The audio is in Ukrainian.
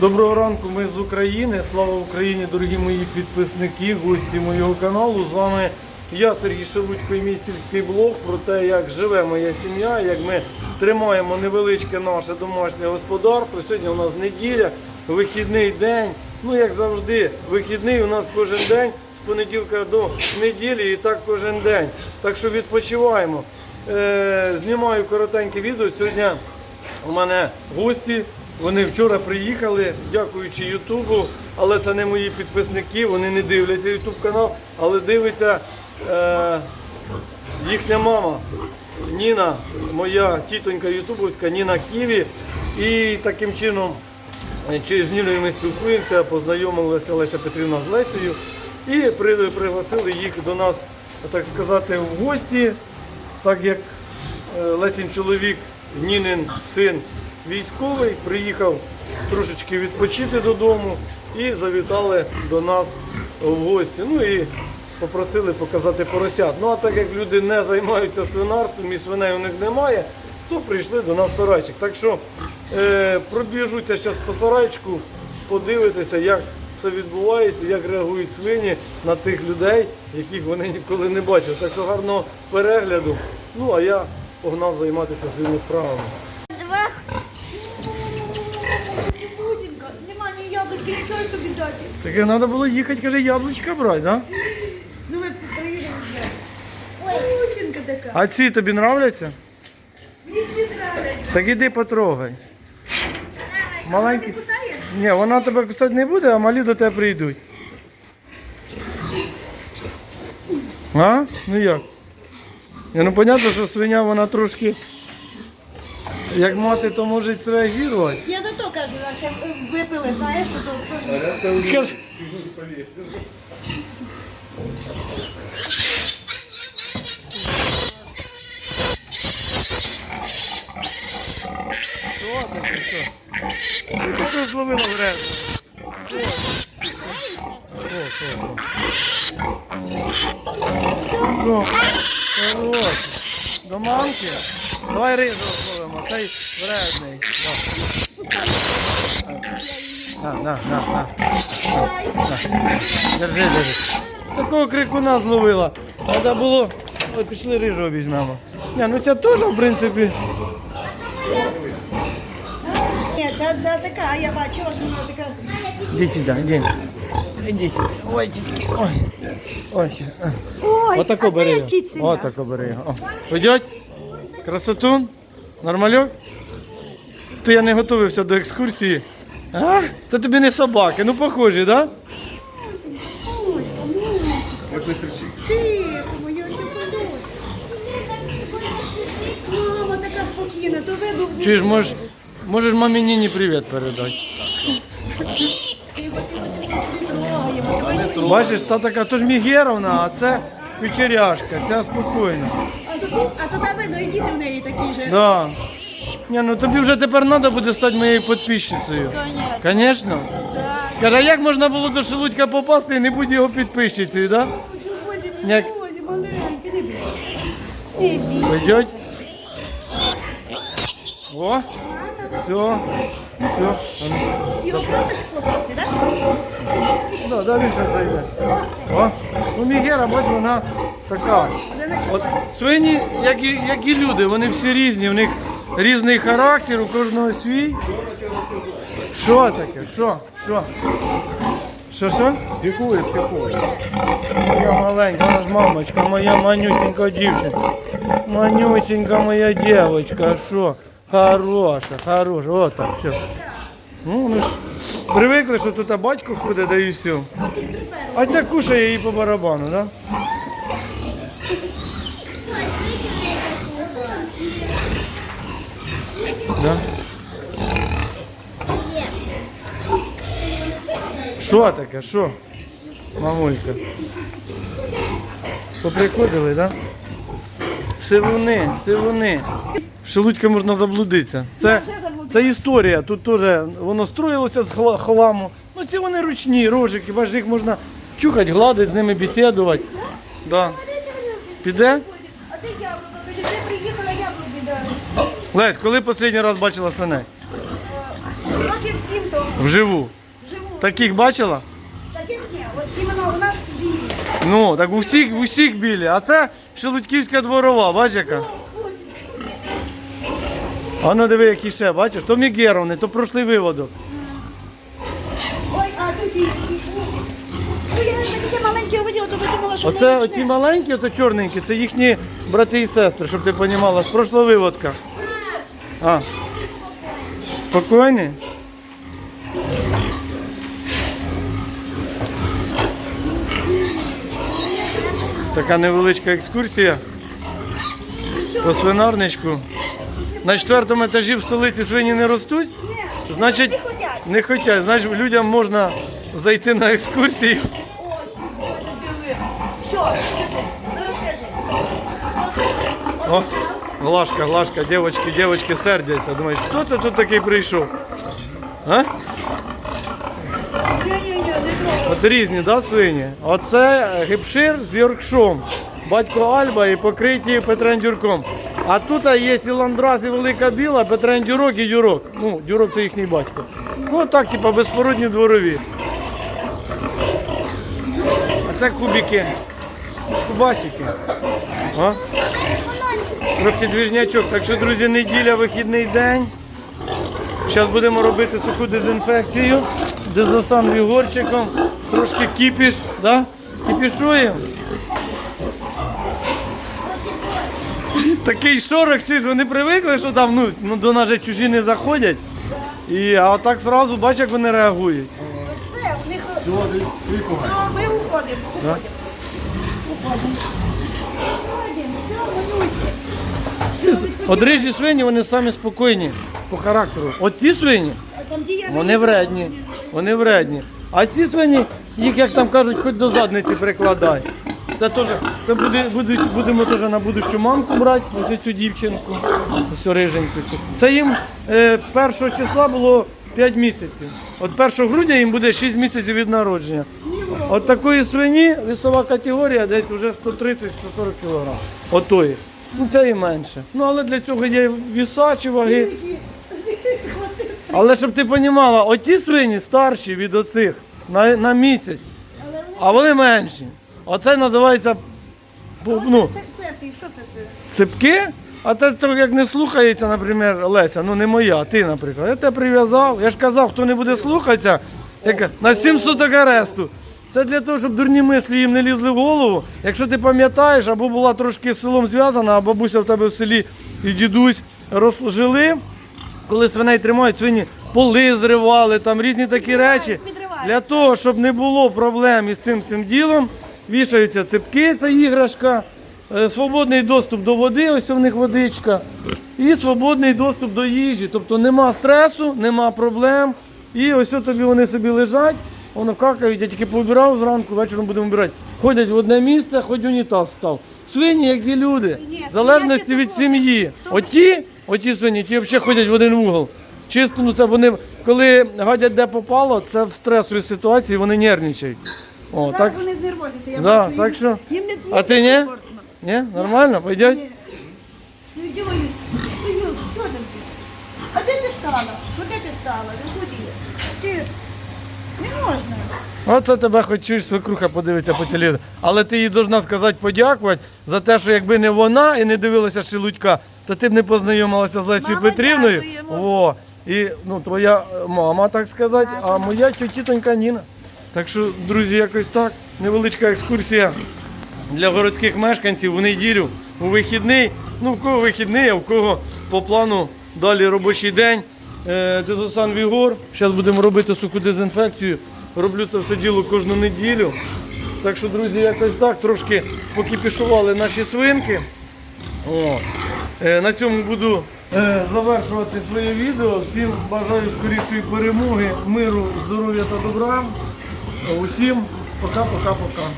Доброго ранку, ми з України. Слава Україні, дорогі мої підписники, гості моєго каналу. З вами я, Сергій Шелудько, і мій сільський блог про те, як живе моя сім'я, як ми тримаємо невеличке наше домашнє господарство. Сьогодні у нас неділя, вихідний день. Ну, як завжди, вихідний у нас кожен день з понеділка до неділі і так кожен день. Так що відпочиваємо. Е, знімаю коротеньке відео. Сьогодні у мене гості. Вони вчора приїхали, дякуючи Ютубу, але це не мої підписники, вони не дивляться Ютуб канал, але дивиться е, їхня мама Ніна, моя тітонька Ютубовська, Ніна Ківі. І таким чином, е, чи з Ніною ми спілкуємося, познайомилася Леся Петрівна з Лесею і пригласили їх до нас, так сказати, в гості, так як Е, Лесін чоловік, Нінин син військовий, приїхав трошечки відпочити додому і завітали до нас в гості. Ну і попросили показати поросят. Ну а так як люди не займаються свинарством і свиней у них немає, то прийшли до нас в сарайчик. Так що е, пробіжуться зараз по сарайчику, подивитися, як все відбувається, як реагують свині на тих людей, яких вони ніколи не бачили. Так що гарного перегляду. Ну а я погнав займатися своїми справами. Нічого тобі. Таке треба було їхати, каже, яблучка брати, да? Ну ми приїдемо вже. Ой. Бусінка така. А ці тобі нравляться? Мені всі нравляться. Так іди потрогай. Вона не кусає? Ні, вона тебе кусати не буде, а малі до тебе прийдуть. А? Ну як? Ну понятно, що свиня вона трошки. Як мати, то може зреагувати. Я за то кажу, а ще випили, знаєш, то то теж. Каже, Що таке, що? Ти таку зловила вредно. Що, що, що? Що? Хорош. До мамки? Давай ризу зловимо, цей вредний. На, на, на, на. Держи, держи. Такого крикуна зловила. Треба було. От пішли рижу візьмемо. Ні, ну це теж, в принципі. Ні, це, така, я бачила, що вона така. Іди сюди, іди. Іди сюди. Ой, тітки, ой. Ой, ще. а. А бери це його. ціна? Отако бери його. О. Пойдеть? Красотун? Нормальок? То я не готувався до екскурсії. А? Це тобі не собаки, ну похожі, так? Да? Тихо, моя не Мама така спокійна, то виду. Чуєш, можеш, можеш мамі Ніні привіт передати. Бачиш, та така то ж Мігеровна, а це кучеряшка, ця спокійна. А то, а то та видно, і діти в неї такі же. Да. Ні, ну тобі вже тепер треба буде стати моєю підписчицею. Конечно. Звісно. Так. Каже, а як можна було до Шелудька попасти і не бути його підписчицею, так? Сьогодні, Як- сьогодні, маленький, не бій. Не бій. Да? О, все. Все. Його просто покласти, так? Да, да, більше зайде. О, ну Мігера, бач, вона така. От свині, як і, як і люди, вони всі різні, в них різний характер, у кожного свій. Що таке? Що? Що? Що, що? Психує, психує. Моя маленька, вона ж мамочка, моя манюсенька дівчинка. Манюсенька моя дівчинка, що? Хороша, хороша, от так, все. Ну, ми ж привикли, що тут батько ходить, да і все. А ця кушає її по барабану, так? Да? Да? Що таке? Що? Мамулька. Поприходили, так? Да? Сивуни, сивуни. Шелудька можна заблудитися. Це, це історія. Тут теж воно строїлося з хла- хламу. Ну ці вони ручні, рожики, бачиш, їх можна чухати, гладити, з ними бесідувати. Да. Піде? А ти яблуко, ти приїхала яблуки дали. Лесь, коли останній раз бачила свиней? Років сім то. Вживу. Живу. Таких бачила? Таких ні, от іменно у нас в Вілі. Ну, так у всіх, у всіх білі. А це Шелудьківська дворова, бачиш яка? А ну диви, які ще, бачиш? То мігеровни, то прошлий виводок. Ой, а тут і... Ну, я таке маленьке виділа, то ви думала, що Оце оті маленькі, ото чорненькі, це їхні брати і сестри, щоб ти розуміла, з прошлого виводка. А. Спокійні? Така невеличка екскурсія по свинарничку. На четвертому етажі в столиці свині не ростуть? Ні, Значить, не хотять. не хочуть. Значить, людям можна зайти на екскурсію. Скажи, ну. О, глашка, глашка, дівчатки, дівчатки сердяться. Думаєш, хто це тут такий прийшов? А? От різні, да, свині? Оце гіпшир з Йоркшом. Батько Альба і покриті Петрендюрком. А тут є і ландрас, і велика біла, Петрендюрок і Дюрок. Ну, Дюрок це їхній батько. Ну так, типа безпородні дворові. А це кубики. Кубасики. А? Трохи двіжнячок. Так що, друзі, неділя, вихідний день. Зараз будемо робити суху дезінфекцію. Дезосан вігорчиком. Трошки кіпіш. Да? Кіпішуємо. Такий шорох, чи ж вони привикли, що там ну, ну, до нас же чужі не заходять. І, а отак зразу бач, як вони реагують. Все, в них... Сьогодні кліпова. Ну, ми уходимо, уходимо. Уходимо. Уходимо, все, малюськи. От рижі свині вони самі спокійні по характеру. От ті свині, А там, де я вони вредні. Вони вредні. А ці свині, їх, як там кажуть, хоч до задниці прикладай. Це теж, це буде, буде, будемо теж на будущу мамку брати, ось цю дівчинку, ось риженьку. Це їм е, першого числа було 5 місяців. От 1 грудня їм буде 6 місяців від народження. От такої свині весова категорія десь вже 130-140 кг. Отої. Ну це і менше. Ну але для цього є віса чи ваги. Але щоб ти розуміла, оті свині старші від оцих на, на місяць, а вони менші. Оце називається ну, що це це? сипки. А те як не слухається, наприклад, Леся, ну не моя, ти, наприклад. Я тебе прив'язав. Я ж казав, хто не буде слухатися, як, на 7 суток аресту. Це для того, щоб дурні мислі їм не лізли в голову. Якщо ти пам'ятаєш, або була трошки з селом зв'язана, а бабуся в тебе в селі і дідусь розжили, коли свиней тримають, свині поли зривали, там різні такі речі. Для того, щоб не було проблем із цим всім ділом, вішаються ципки, це іграшка, е, свободний доступ до води, ось у них водичка, і свободний доступ до їжі. Тобто нема стресу, нема проблем. І ось тобі вони собі лежать, воно какають, я тільки поубирав зранку, вечором будемо вбирати. Ходять в одне місце, хоч унітаз став. Свині, як і люди, в залежності від сім'ї. Оті, оті свині, ті взагалі ходять в один угол. Чисто, ну це вони, коли гадять де попало, це в стресовій ситуації, вони нервничають. О, Так, так, вони знервозяться, я Да, бачу, так їм- що- Їм не, А ти не ні? комфортно. ні, нормально, пойдет? Ні. Ну, Юль, ну, Юль, що там ти? А де ти стала? Ну, де ти стала? Ну, куди? Ти... Не можна. Оце тебе хоч чуєш, свекруха подивиться по телевізору. Але ти їй должна сказати подякувати за те, що якби не вона і не дивилася Шелудька, то ти б не познайомилася з Лесією Мама, Петрівною. дякуємо. О, і ну, твоя е, мама, так сказати, а моя тітонька Ніна. Так що, друзі, якось так. Невеличка екскурсія для городських мешканців в неділю, у вихідний. Ну, в кого вихідний, а в кого по плану далі робочий день. Е, Дезосан Вігор. Зараз будемо робити суху дезінфекцію. Роблю це все діло кожну неділю. Так що, друзі, якось так, трошки покіпішували наші свинки. О. Е, На цьому буду е, завершувати своє відео. Всім бажаю скорішої перемоги, миру, здоров'я та добра. Усім пока-пока-пока.